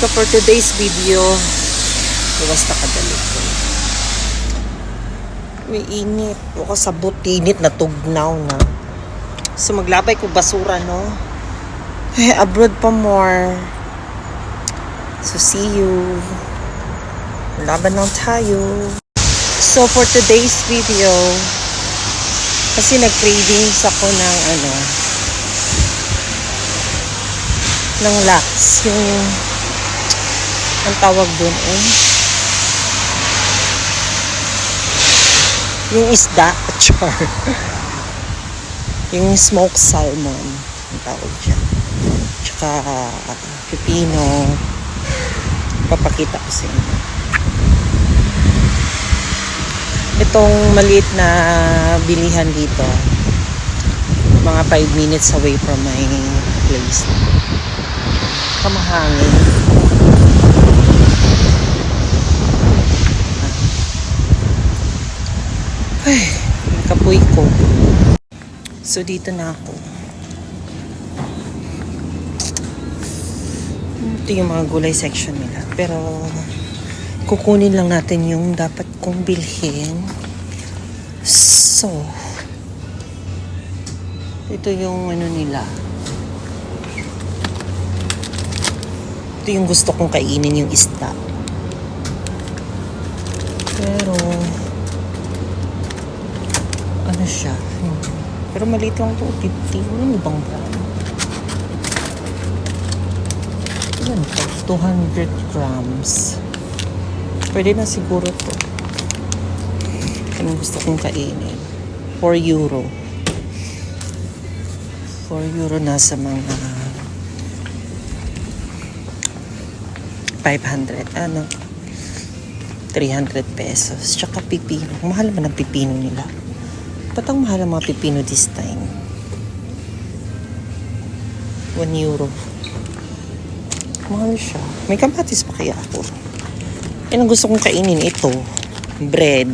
So for today's video, iwas na kadali ko. May init. Ako sa butinit na tugnaw na. So maglabay ko basura, no? Eh, abroad pa more. So see you. Laban lang tayo. So for today's video, kasi nag-cravings ako ng ano, ng lax. Yung, ang tawag dun eh. Yung isda, char. yung smoked salmon, ang tawag dyan. Tsaka pipino. Papakita ko sa inyo. Itong maliit na bilihan dito, mga 5 minutes away from my place. Kamahangin. Ay, kapoy ko. So, dito na ako. Ito yung mga gulay section nila. Pero, kukunin lang natin yung dapat kong bilhin. So, ito yung ano nila. Ito yung gusto kong kainin yung isda. Pero, ano siya? Hmm. Pero maliit lang ito. 50. Ano bang brand? Yan po. 200 grams. Pwede na siguro to. Anong gusto kong kainin? 4 euro. 4 euro nasa mga 500. Ano? 300 pesos. Tsaka pipino. Mahal ba ng pipino nila? Ba't ang mahal ang mga pipino this time? 1 euro. Mahal siya. May kamatis pa kaya ako? Yan ang gusto kong kainin. Ito. Bread.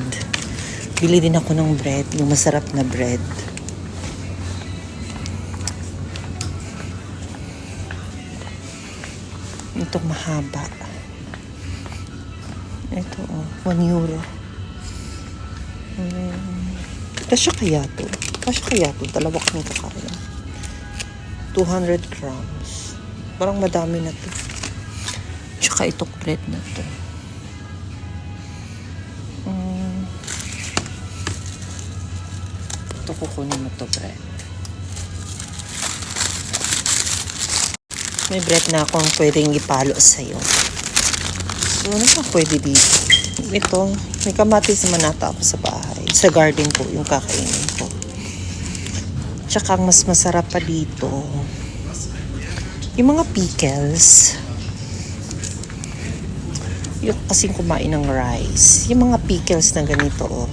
Bili din ako ng bread. Yung masarap na bread. Ito mahaba. Ito oh. 1 euro. Um, Kasya kaya to? Kasya kaya to? Dalawa kami kakain. 200 grams. Parang madami na to. Tsaka itong bread na to. Mm. Ito kukunin mo to bread. May bread na akong pwedeng ipalo sa'yo. So, ano pa pwede dito? Ito, may kamatis naman nata ako sa bahay. Sa garden ko, yung kakainin ko. Tsaka mas masarap pa dito, yung mga pickles. Yung kasing kumain ng rice. Yung mga pickles na ganito, oh.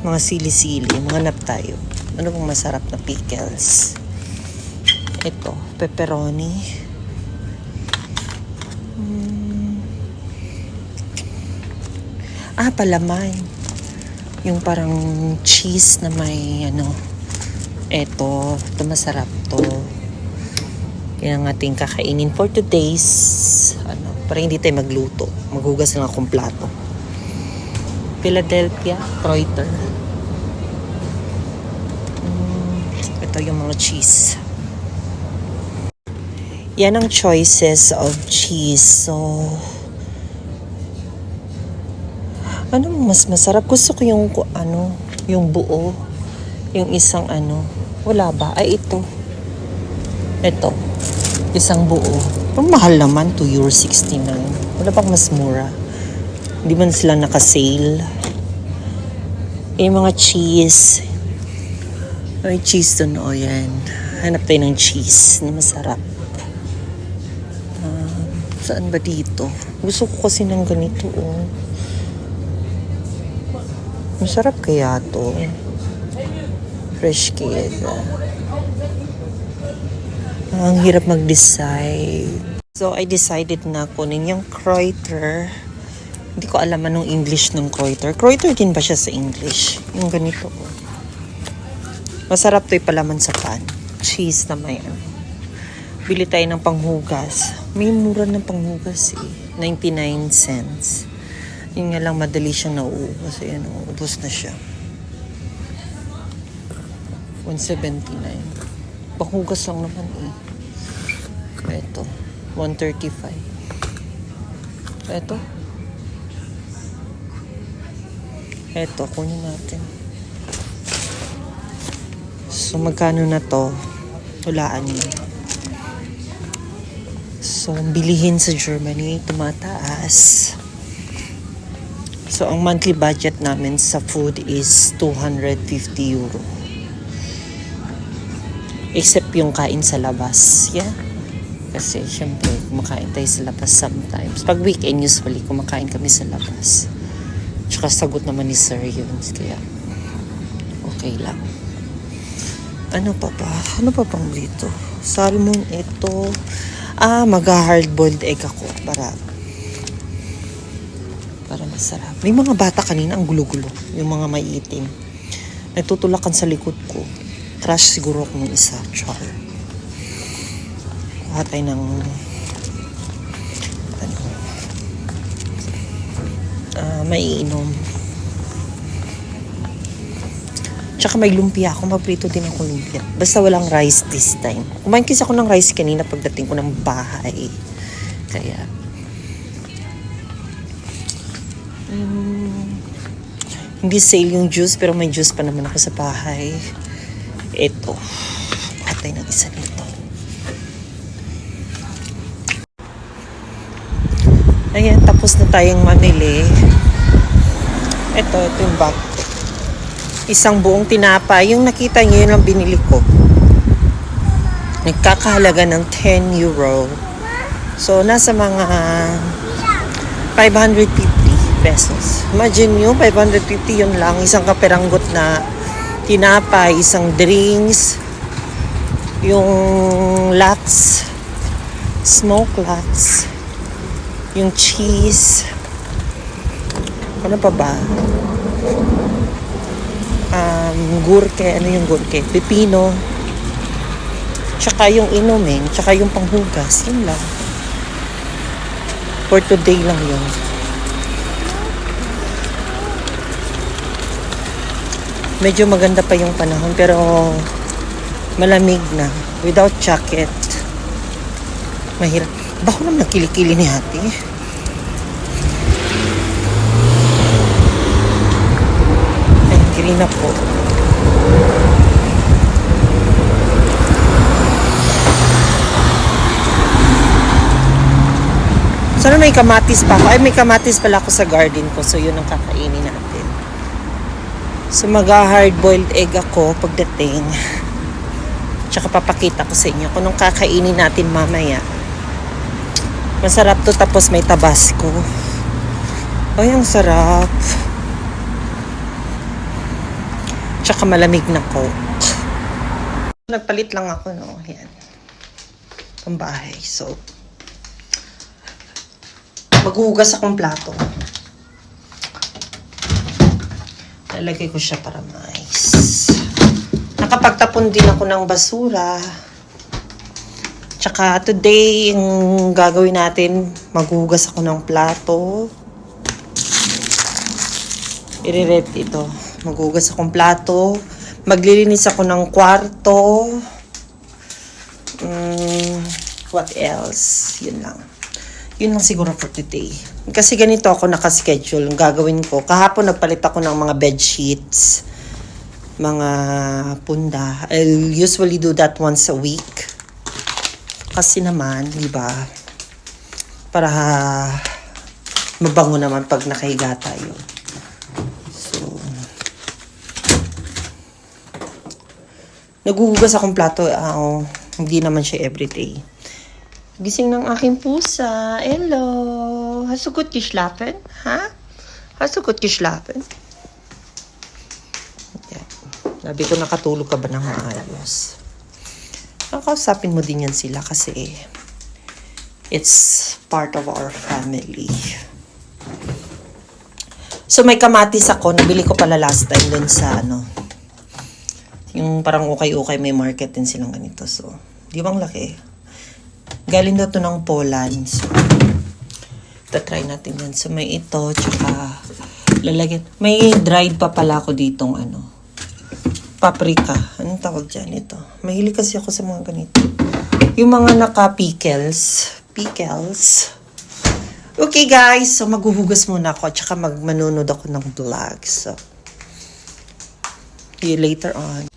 Mga sili-sili, mga nap tayo. Ano bang masarap na pickles? Ito, pepperoni. Mm. Ah, palaman. Yung parang cheese na may ano. Eto, ito masarap to. Yan ang ating kakainin for today's ano, para hindi tayo magluto. Maghugas lang akong plato. Philadelphia, Kreuter. Mm, ito yung mga cheese. Yan ang choices of cheese. So, ano mas masarap? Gusto ko yung ano, yung buo. Yung isang ano. Wala ba? Ay, ito. Ito. Isang buo. Ang mahal naman, 2 euro 69. Wala bang mas mura? Hindi man sila naka-sale. Yung mga cheese. May cheese dun, o yan. Hanap tayo ng cheese na masarap. Ah, saan ba dito? Gusto ko kasi ng ganito, oh. Masarap kaya to. Fresh kid. Ang hirap mag-decide. So, I decided na kunin yung Kreuter. Hindi ko alam anong English ng Kreuter. Kreuter din ba siya sa English? Yung ganito. Masarap to palaman sa pan. Cheese na may ano. Bili tayo ng panghugas. May mura ng panghugas eh. 99 cents. Yun nga lang madali siyang nauubos. Ayan, ubos na siya. 179. Panghugas lang naman eh. Ito. 135. Ito. Ito, kunin natin. So, magkano na to? Hulaan niyo. So, bilihin sa Germany, tumataas. So, ang monthly budget namin sa food is 250 euro. Except yung kain sa labas. Yeah. Kasi, syempre, kumakain tayo sa labas sometimes. Pag weekend, usually, kumakain kami sa labas. Tsaka sagot naman ni Sir yun. Kaya, okay lang. Ano pa ba? Ano pa bang dito? Salmon ito. Ah, mag-hard-boiled egg ako para para masarap. May mga bata kanina ang gulo-gulo. Yung mga may itim. Nagtutulakan sa likod ko. Crush siguro ako ng isa. Char. Kuha tayo ng ano ah, may inom. Tsaka may lumpia ako. Maprito din ako lumpia. Basta walang rice this time. Kumain kasi ako ng rice kanina pagdating ko ng bahay. Kaya... Mm, hindi sale yung juice pero may juice pa naman ako sa bahay. Ito. Patay ng isa nito. Ayan, tapos na tayong mamili. Ito, ito yung bag isang buong tinapay. Yung nakita niyo yun ang binili ko. Nagkakahalaga ng 10 euro. So, nasa mga 550 pesos. Imagine nyo, 550 yun lang. Isang kaperanggot na tinapay, isang drinks, yung lax, smoke lax, yung cheese. Ano pa ba? um, gurke, ano yung gurke? Pipino. Tsaka yung inumin, tsaka yung panghugas. Yun lang. For today lang yun. Medyo maganda pa yung panahon pero malamig na. Without jacket. Mahirap. Bako naman nakilikili ni ate. Ay, green na po. Sana may kamatis pa ako. Ay, may kamatis pala ako sa garden ko. So, yun ang kakainin. So, mag-hard-boiled egg ako pagdating. Tsaka papakita ko sa inyo kung anong kakainin natin mamaya. Masarap to tapos may tabasco. Ay, ang sarap. Tsaka malamig na coke. Nagpalit lang ako, no? Yan. Pambahay. So, maghuhugas akong plato. Lalagay ko siya para mais. Nakapagtapon din ako ng basura. Tsaka today, yung gagawin natin, maghuhugas ako ng plato. Ire-red ito. Maghugas akong plato. Maglilinis ako ng kwarto. Mm, what else? Yun lang. Yun lang siguro for today. Kasi ganito ako nakaschedule. Ang gagawin ko. Kahapon nagpalit ako ng mga bed sheets. Mga punda. I'll usually do that once a week. Kasi naman, di ba? Para mabango naman pag nakahiga tayo. So, Naguhugas akong plato. oh, hindi naman siya everyday. Gising ng aking pusa. Hello. Hast du gut geschlafen? Ha? Hast du gut geschlafen? Yan. Sabi ko, nakatulog ka ba ng maayos? Nakausapin mo din yan sila kasi it's part of our family. So may kamatis ako, nabili ko pala last time dun sa ano, yung parang ukay-ukay may market din silang ganito. So, di bang laki? Galing daw to ng Poland. So, try natin yan. So, may ito, tsaka lalagyan. May dried pa pala ako ditong ano. Paprika. Anong tawag dyan ito? Mahilig kasi ako sa mga ganito. Yung mga naka-pickles. Pickles. Okay guys, so maghuhugas muna ako at saka magmanunod ako ng vlog. So, see later on.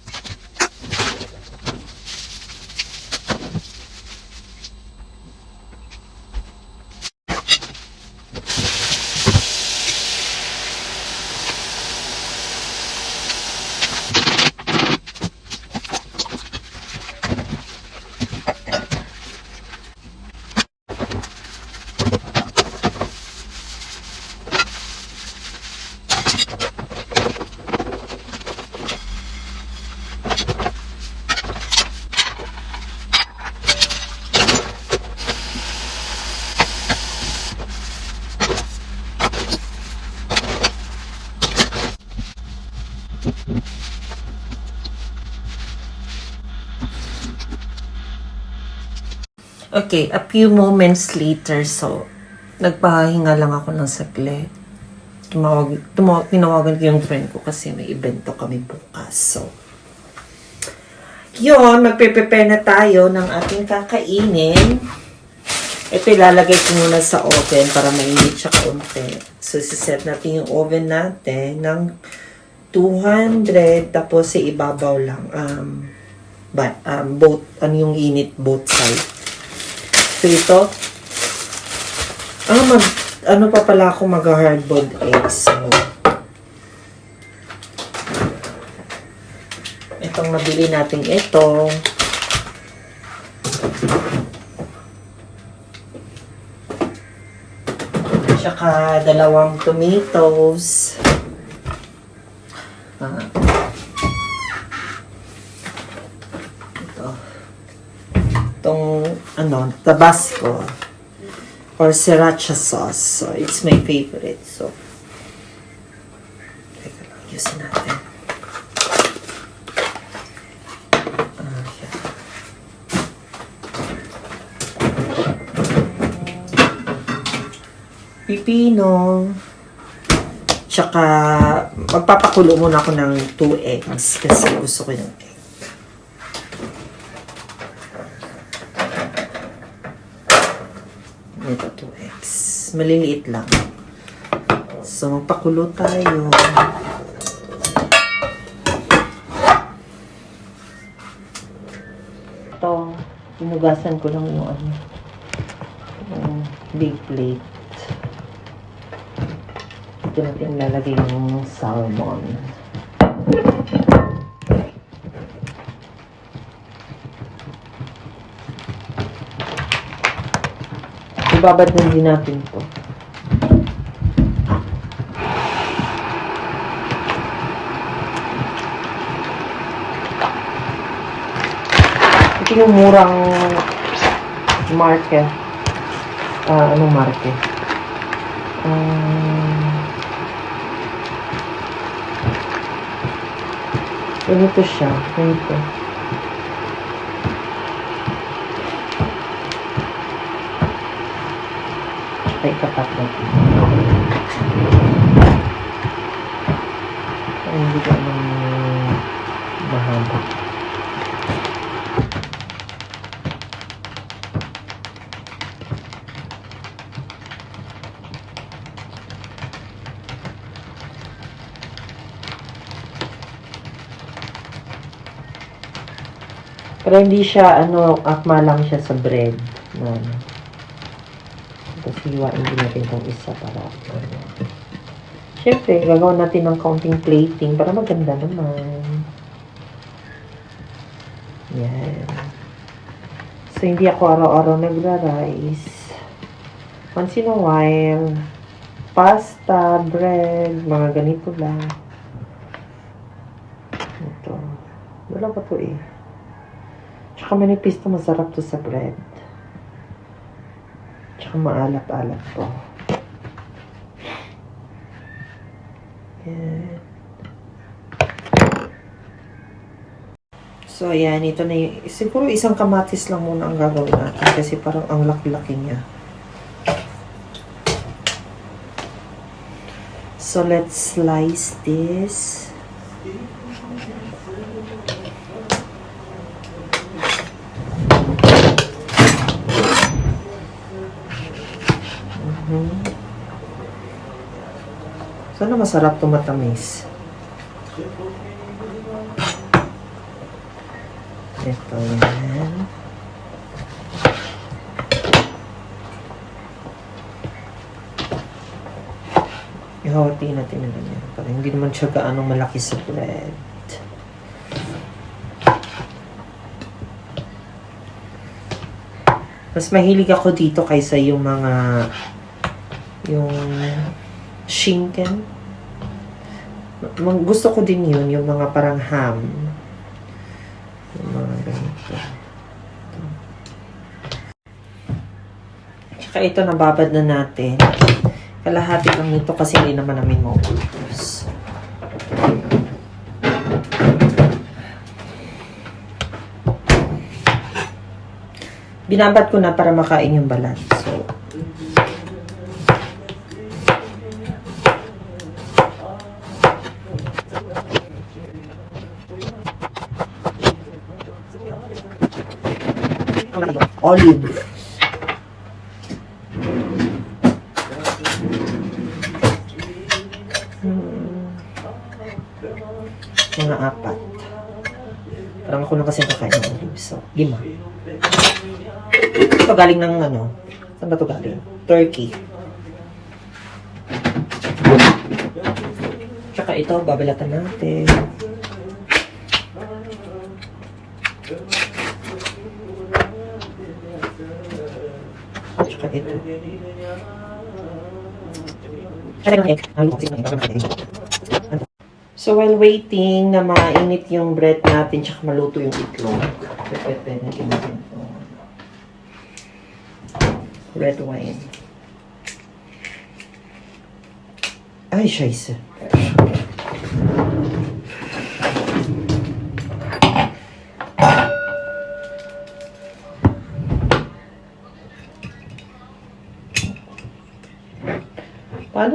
Okay, a few moments later, so, nagpahinga lang ako ng saglit. Tumawag, tumawag, tinawagan ko yung friend ko kasi may evento kami bukas. So, yun, magpe-prepare na tayo ng ating kakainin. Ito ilalagay ko muna sa oven para mainit siya kaunti. So, siset natin yung oven natin ng 200 tapos sa ibabaw lang. Um, but, um, both, ano yung init both side. So, ito, ah, mag, ano pa pala ako mag-hardboiled eggs. So, itong nabili natin ito. Tsaka dalawang tomatoes. Ah. Ito. Itong, ano, tabasco. Or sriracha sauce. So, it's my favorite. So, teka lang, ayusin natin. Yan. Pipino. Tsaka, magpapakulo muna ako ng 2 eggs kasi gusto ko yung egg. Ito, 2 eggs. Maliliit lang. So, magpakulo tayo. Ito, hinugasan ko lang yung ano, yung big plate. Ito natin lalagay yung salmon. Ibabad na din natin to. Ito yung murang market. Ah, anong market? Um, ganito siya. Ganito. Tsaka ikapat natin. Ay, hindi ka naman mahaba. Pero hindi siya, ano, akma lang siya sa bread. Tapos hiwain din natin itong isa para, ano. Siyempre, gagawin natin ng counting plating para maganda naman. Yan. So, hindi ako araw-araw nagra-rice. Once in a while, pasta, bread, mga ganito lang. Ito. Wala pa to eh. Tsaka manipis to, masarap to sa bread. Tsaka maalat-alat to. Yan. So, ayan, ito na yung, siguro isang kamatis lang muna ang gagawin natin kasi parang ang laki-laki niya. So, let's slice this. Mhm. Sana masarap to matamis. Ito yan. Ihawati natin na ganyan. Para hindi naman siya gaano malaki sa bread. Mas mahilig ako dito kaysa yung mga yung shinken. Gusto ko din yun, yung mga parang ham. Yung mga ganito. Tsaka ito, nababad na natin. Kalahati lang nito kasi hindi naman namin maubos. Binabad ko na para makain yung balat. So, olive. Hmm. Mga apat. Parang ako lang kasi kakain ng olive. So, lima. Ito galing ng ano? Saan ba ito galing? Turkey. Tsaka ito, babalatan natin. Tsaka ito. So while waiting na mainit yung bread natin tsaka maluto yung itlog, pwede natin natin. Red wine. Ay, scheisse.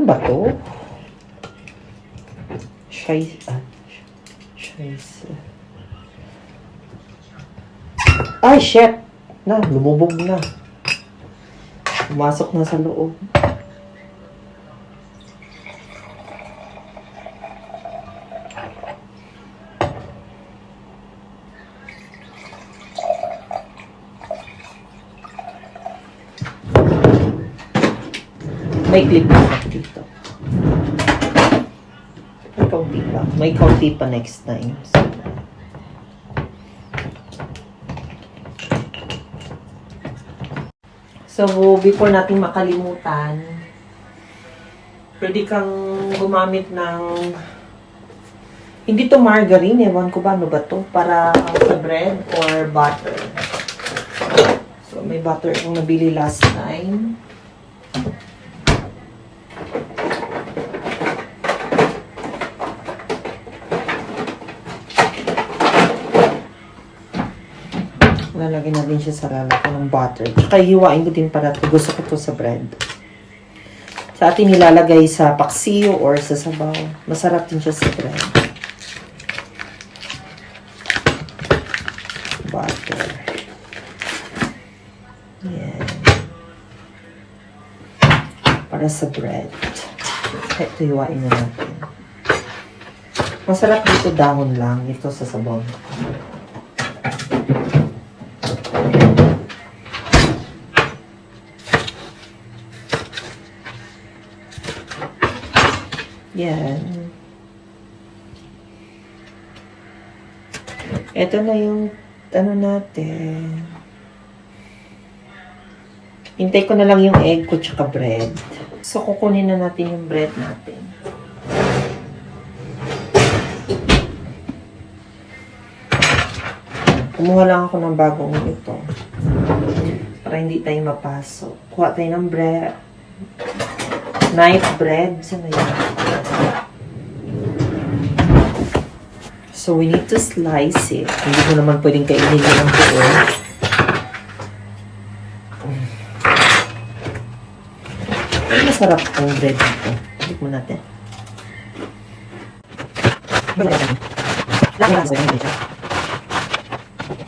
Ba to? Scheisse. Ah. Ay, shit! Na, lumubog na. Pumasok na sa loob. May ako dito. May kaunti pa. May kaunti pa next time. So, before natin makalimutan, pwede kang gumamit ng hindi to margarine, ewan ko ba ano ba to, para sa bread or butter. So, may butter akong nabili last time. Lalagyan natin siya sa lalaki ng butter. Tsaka hiwain ko din para to. Gusto ko to sa bread. Sa atin nilalagay sa paksiyo or sa sabaw. Masarap din siya sa bread. Butter. Para sa bread. Ito hiwain na natin. Masarap dito dahon lang. Ito sa sabaw. Yan. Ito na yung ano natin. Hintay ko na lang yung egg ko tsaka bread. So, kukunin na natin yung bread natin. Kumuha lang ako ng bagong ito. Para hindi tayo mapasok. Kuha tayo ng bread. Knife bread. Saan na yun? So, we need to slice it. Hindi mo naman pwedeng kainin yun ng buo. Masarap ang bread nito. Balik mo natin. Wala lang. Lang lang sa'yo.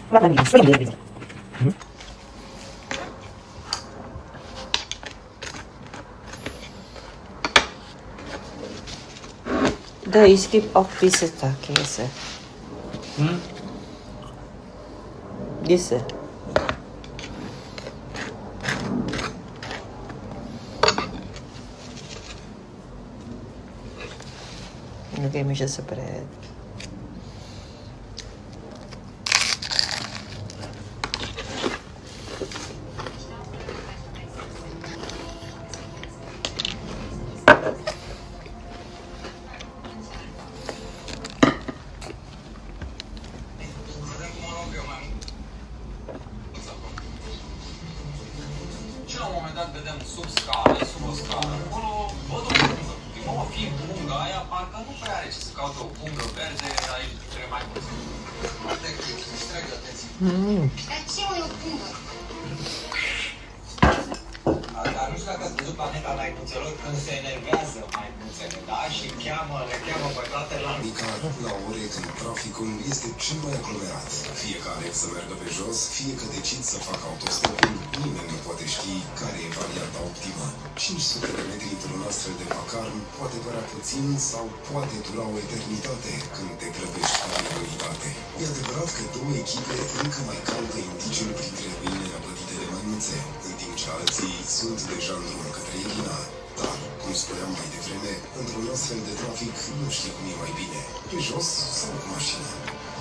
Wala lang. Keep Değişik ofisi takiyesi. Hı? Disi. Ninguém me já se. Fie că aleg să meargă pe jos, fie că decid să fac autostopul, nimeni nu poate ști care e varianta optimă. 500 de metri într-un astfel de vacarm poate părea puțin sau poate dura o eternitate când te grăbești ca prioritate. E adevărat că două echipe încă mai caută indigeni printre ruinele aplătite de maimuțe, în timp ce alții sunt deja în drum către Irina. Dar, cum spuneam mai devreme, într-un astfel de trafic nu știi cum e mai bine, pe jos sau cu mașina.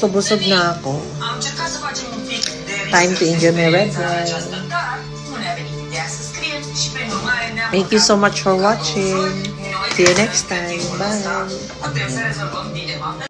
busog-busog na ako. Time to enjoy my red wine. Thank you so much for watching. See you next time. Bye.